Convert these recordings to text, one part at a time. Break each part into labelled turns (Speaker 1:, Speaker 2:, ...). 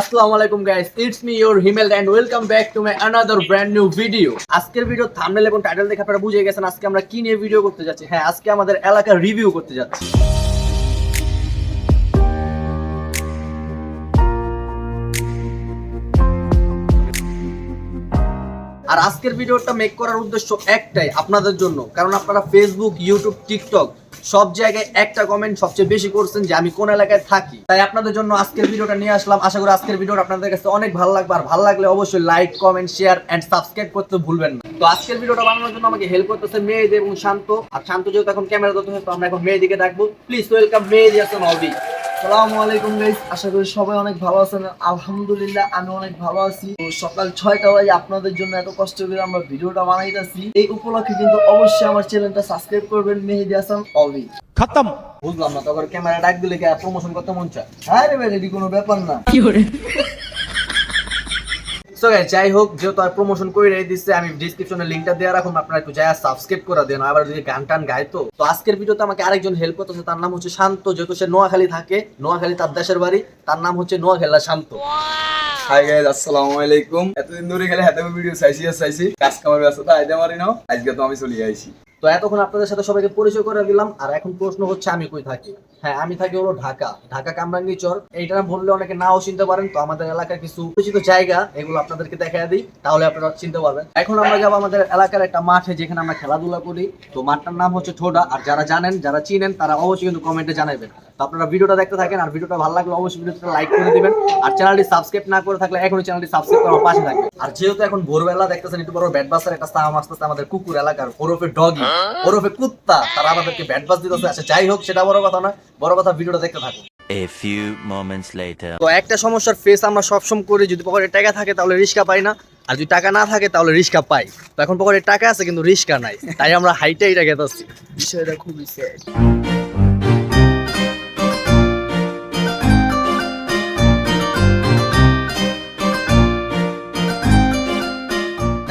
Speaker 1: আসসালামু আলাইকুম guys it's me your Himel and welcome back to my another brand new video আজকের video thumbnail এবং title দেখে আপনারা বুঝে গেছেন আজকে আমরা কি নিয়ে ভিডিও করতে যাচ্ছি। হ্যাঁ আজকে আমাদের এলাকার রিভিউ করতে যাচ্ছি। আর আজকের ভিডিওটা মেক করার উদ্দেশ্য একটাই আপনাদের জন্য। কারণ আপনারা ফেসবুক ইউটিউব টিকটক সব জায়গায় একটা কমেন্ট সবচেয়ে বেশি করছেন যে আমি কোন এলাকায় থাকি। তাই আপনাদের জন্য আজকের ভিডিওটা নিয়ে আসলাম। আশা করি আজকের ভিডিওটা আপনাদের কাছে অনেক ভালো লাগবে। আর ভালো লাগলে অবশ্যই like comment share and subscribe করতে ভুলবেন না। তো আজকের ভিডিওটা বানানোর জন্য আমাকে হেল্প করতেছে মেয়েদের এবং শান্ত। আর শান্ত যেহেতু এখন ক্যামেরা ধরতে হয় তো আমরা এখন মেয়েদিকে ডাকবো। প্লিজ ওয়েলকাম মেয়েদি হাসান অবি
Speaker 2: আসসালামু আলাইকুম গাইস আশা করি সবাই অনেক ভালো আছেন। আলহামদুলিল্লাহ আমি অনেক ভালো আছি। তো সকাল ছয়টা বাজে আপনাদের জন্য এত কষ্ট করে আমরা ভিডিওটা বানাইতেছি। এই উপলক্ষে কিন্তু অবশ্যই আমার চ্যানেলটা সাবস্ক্রাইব করবেন মেহেদি হাসান অবি
Speaker 3: খতম।
Speaker 1: বুঝলাম না তখন ক্যামেরা ডাক দিলে কি প্রমোশন করতে মন চায়?
Speaker 2: হ্যাঁ রে রেডি কোনো ব্যাপার না।
Speaker 1: সো গাইস যাই হোক যেহেতু আর প্রমোশন করে রেখে দিচ্ছে আমি ডিসক্রিপশনে লিংকটা দেওয়া রাখুন আপনারা একটু যায় সাবস্ক্রাইব করে দেন। আবার যদি গান টান গায় তো। তো আজকের ভিডিওতে আমাকে আরেকজন হেল্প করতেছে তার নাম হচ্ছে শান্ত। যেহেতু সে নোয়াখালী থাকে নোয়াখালী তার দাসের বাড়ি তার নাম হচ্ছে নোয়াখেলা শান্ত।
Speaker 4: হাই গাইজ আসসালামু আলাইকুম। এতদিন ধরে গেলে হাতে ভিডিও চাইছি আর চাইছি। কাজ কামার ব্যস্ততা আইতে পারি নাও আজকে তো আমি চলে আইছি।
Speaker 1: তো এতক্ষণ আপনাদের সাথে সবাইকে পরিচয় করে দিলাম, আর এখন প্রশ্ন হচ্ছে, আমি কই থাকি? হ্যাঁ আমি থাকি হলো ঢাকা। ঢাকা কামরাঙ্গি চর এইটা বললে অনেকে নাও চিনতে পারেন, তো আমাদের এলাকার কিছু পরিচিত জায়গা, এগুলো আপনাদেরকে দেখা দিই, তাহলে আপনারা চিনতে পারবেন। এখন আমরা যাব আমাদের এলাকার একটা মাঠে, যেখানে আমরা খেলাধুলা করি। তো মাঠটার নাম হচ্ছে ঠোডা আর যারা জানেন, যারা চিনেন, তারা অবশ্যই কিন্তু কমেন্টে জানাবেন। তো আপনারা ভিডিওটা দেখতে থাকেন, আর ভিডিওটা ভালো লাগলে অবশ্যই ভিডিওটা লাইক করে দিবেন। আর চ্যানেলটি সাবস্ক্রাইব না করে থাকলে এখনই চ্যানেলটি সাবস্ক্রাইব করে আমার পাশে থাকবেন। আর যেহেতু এখন ভোরবেলা দেখতেছেন, একটু বড় ব্যাট বাসার একটা সাম আসতেছে আমাদের কুকুর এলাকার ওরফে ডগি। ওরফে কুত্তা তারা আমাদেরকে ব্যাট বাস দিতেছে আচ্ছা যাই হোক সেটা বড় কথা না বড় কথা ভিডিওটা দেখতে থাকুন
Speaker 5: A few moments later.
Speaker 1: তো একটা সমস্যার ফেস আমরা সবসময় করি যদি পকেটে টাকা থাকে তাহলে রিস্কা পাই না। আর যদি টাকা না থাকে তাহলে রিস্কা পাই। তো এখন পকেটে টাকা আছে কিন্তু রিস্কা নাই। তাই আমরা হাইটাই টাকা গেতাছি
Speaker 2: বিষয়টা খুবই স্যাড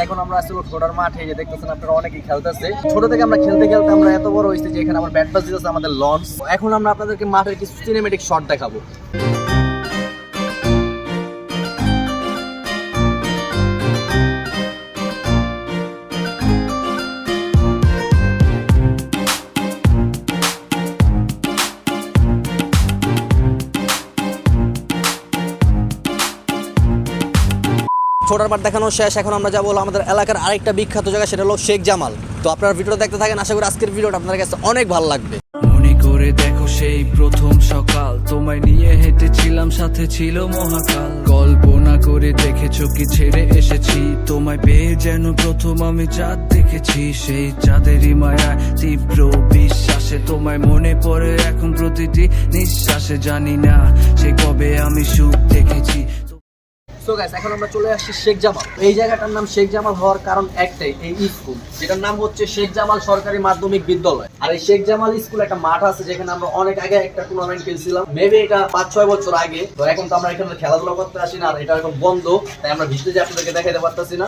Speaker 1: এখন আমরা আসলে ছোটার মাঠে যে দেখতেছেন আপনারা অনেকেই খেলতেছে। ছোট থেকে আমরা খেলতে খেলতে আমরা এত বড় হয়েছি যে এখানে আমার ব্যাট বাস দিতেছে আমাদের লঞ্চ। এখন আমরা আপনাদেরকে মাঠের কিছু সিনেমেটিক শট দেখাবো। ছোটার পাট দেখানো শেষ। এখন আমরা যাব আমাদের এলাকার আরেকটা বিখ্যাত জায়গা, সেটা হলো শেখ জামাল। তো আপনারা ভিডিওটা দেখতে থাকেন, আশা করি আজকের ভিডিওটা আপনাদের কাছে অনেক ভালো লাগবে।
Speaker 6: মনে দেখো সেই প্রথম সকাল, তোমায় নিয়ে হেঁটেছিলাম, সাথে ছিল মহাকাল। কল্পনা করে কি ছেড়ে এসেছি, তোমায় পেয়ে যেন প্রথম আমি চাঁদ দেখেছি। সেই চাঁদেরই তীব্র বিশ্বাসে তোমায় মনে পড়ে এখন প্রতিটি নিঃশ্বাসে। জানি না সে কবে আমি সুখ দেখেছি
Speaker 1: সো গাইস এখন আমরা চলে আসছি শেখ জামাল। এই জায়গাটার নাম শেখ জামাল হওয়ার কারণ একটাই, এই স্কুল যেটার নাম হচ্ছে শেখ জামাল সরকারি মাধ্যমিক বিদ্যালয়। আর এই শেখ জামাল স্কুল একটা মাঠ আছে যেখানে আমরা অনেক আগে একটা টুর্নামেন্ট খেলছিলাম। মেবি এটা পাঁচ, ছয় বছর আগে। তো এখন তো আমরা এখানে খেলাধুলা করতে আসি না, আর এটা এখন বন্ধ, তাই আমরা ভিতরে যে আপনাদেরকে দেখাতে পারতেছি না।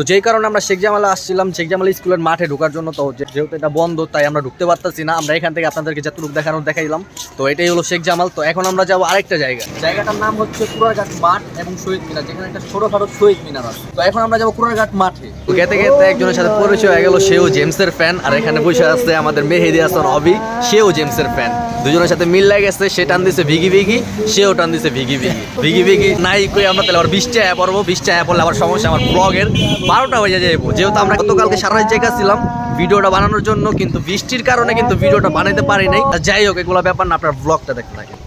Speaker 1: তো যেই কারণে আমরা শেখ জামালে আসছিলাম, শেখ জামাল স্কুলের মাঠে ঢোকার জন্য তো যেহেতু এটা বন্ধ, তাই আমরা ঢুকতে পারতেছি না। আমরা এখান থেকে আপনাদেরকে যতটুকু দেখানোর দেখাইলাম। তো এটাই হলো শেখ জামাল। তো এখন আমরা যাব আরেকটা জায়গা। জায়গাটার নাম হচ্ছে কুড়ারঘাট মাঠ এবং শহীদ মিনার, যেখানে একটা ছোটখাটো শহীদ মিনার আছে। তো এখন আমরা যাব কুড়ারঘাট মাঠে। গেতে গেতে একজনের সাথে পরিচয় হয়ে গেল, সেও জেমসের ফ্যান। আর এখানে বসে আছে আমাদের মেহেদি হাসান অবি সেও জেমসের ফ্যান। দুজনের সাথে মিল লাগে গেছে, সে টান দিছে ভিগি ভিগি, সেও টান দিছে ভিগি ভিগি। ভিগি ভিগি নাই কই আমরা তাহলে আবার বৃষ্টি আয়া পড়ব বৃষ্টি আয়া পড়লে আবার সমস্যা, আমার ব্লগের বারোটা বাজে যাব যেহেতু আমরা গতকালকে সারা রাত জায়গা ছিলাম ভিডিওটা বানানোর জন্য, কিন্তু বৃষ্টির কারণে কিন্তু ভিডিওটা বানাইতে পারি নাই। যাই হোক, এগুলো ব্যাপার না, আপনার ব্লগটা দেখতে থাকেন।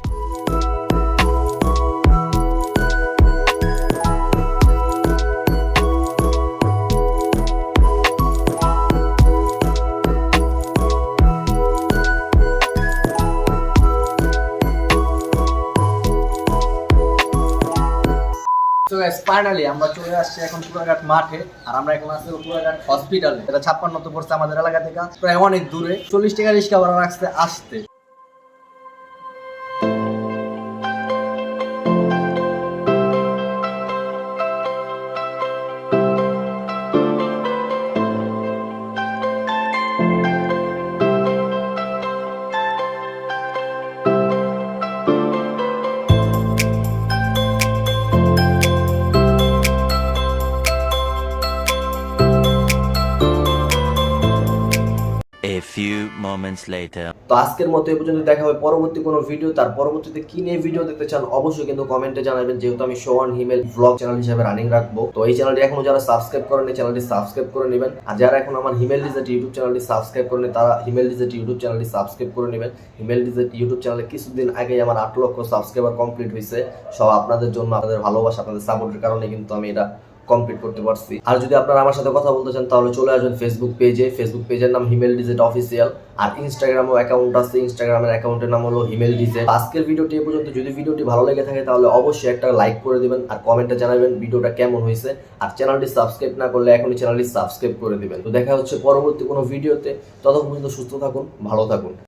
Speaker 1: ফাইনালি আমরা চলে আসছি এখন পুরাঘাট মাঠে, আর আমরা এখন আসছি পুরাঘাট হসপিটালে এটা ছাপ্পান্ন তো পড়ছে আমাদের এলাকা থেকে, প্রায় অনেক দূরে। চল্লিশ টাকা রিক্সা ভাড়া রাখছে আসতে।
Speaker 5: Moments later.
Speaker 1: তো আজকের মতো এই পর্যন্ত দেখা হবে পরবর্তী কোনো ভিডিও তার পরবর্তীতে কি নিয়ে ভিডিও দেখতে চান অবশ্যই কিন্তু কমেন্টে জানাবেন। যেহেতু আমি সোয়ান হিমেল ব্লগ চ্যানেল হিসেবে রানিং রাখব। তো এই চ্যানেলটি এখনও যারা সাবস্ক্রাইব করেন এই চ্যানেলটি সাবস্ক্রাইব করে নেবেন। আর যারা এখন আমার হিমেল ডিজেট ইউটিউব চ্যানেলটি সাবস্ক্রাইব করেন তারা হিমেল ডিজেট ইউটিউব চ্যানেলটি সাবস্ক্রাইব করে নেবেন। হিমেল ডিজেট ইউটিউব চ্যানেলে কিছুদিন আগেই আমার আট লক্ষ সাবস্ক্রাইবার কমপ্লিট হয়েছে সব আপনাদের জন্য, আপনাদের ভালোবাসা, আপনাদের সাপোর্টের কারণে কিন্তু আমি এটা কমপ্লিট করতে পারছি। আর যদি আপনারা আমার সাথে কথা বলতে চান, তাহলে চলে আসবেন ফেসবুক পেজে ফেসবুক পেজের নাম হিমেল ডিজেট অফিসিয়াল আর ইনস্টাগ্রামও অ্যাকাউন্ট আছে। ইনস্টাগ্রামের অ্যাকাউন্টের নাম হলো হিমেল ডিজেট আজকের ভিডিওটি এ পর্যন্ত। যদি ভিডিওটি ভালো লেগে থাকে, তাহলে অবশ্যই একটা লাইক করে দিবেন আর কমেন্টে জানাবেন ভিডিওটা কেমন হয়েছে। আর চ্যানেলটি সাবস্ক্রাইব না করলে এখনই চ্যানেলটি সাবস্ক্রাইব করে দিবেন। তো দেখা হচ্ছে পরবর্তী কোনো ভিডিওতে ততক্ষণ পর্যন্ত সুস্থ থাকুন, ভালো থাকুন।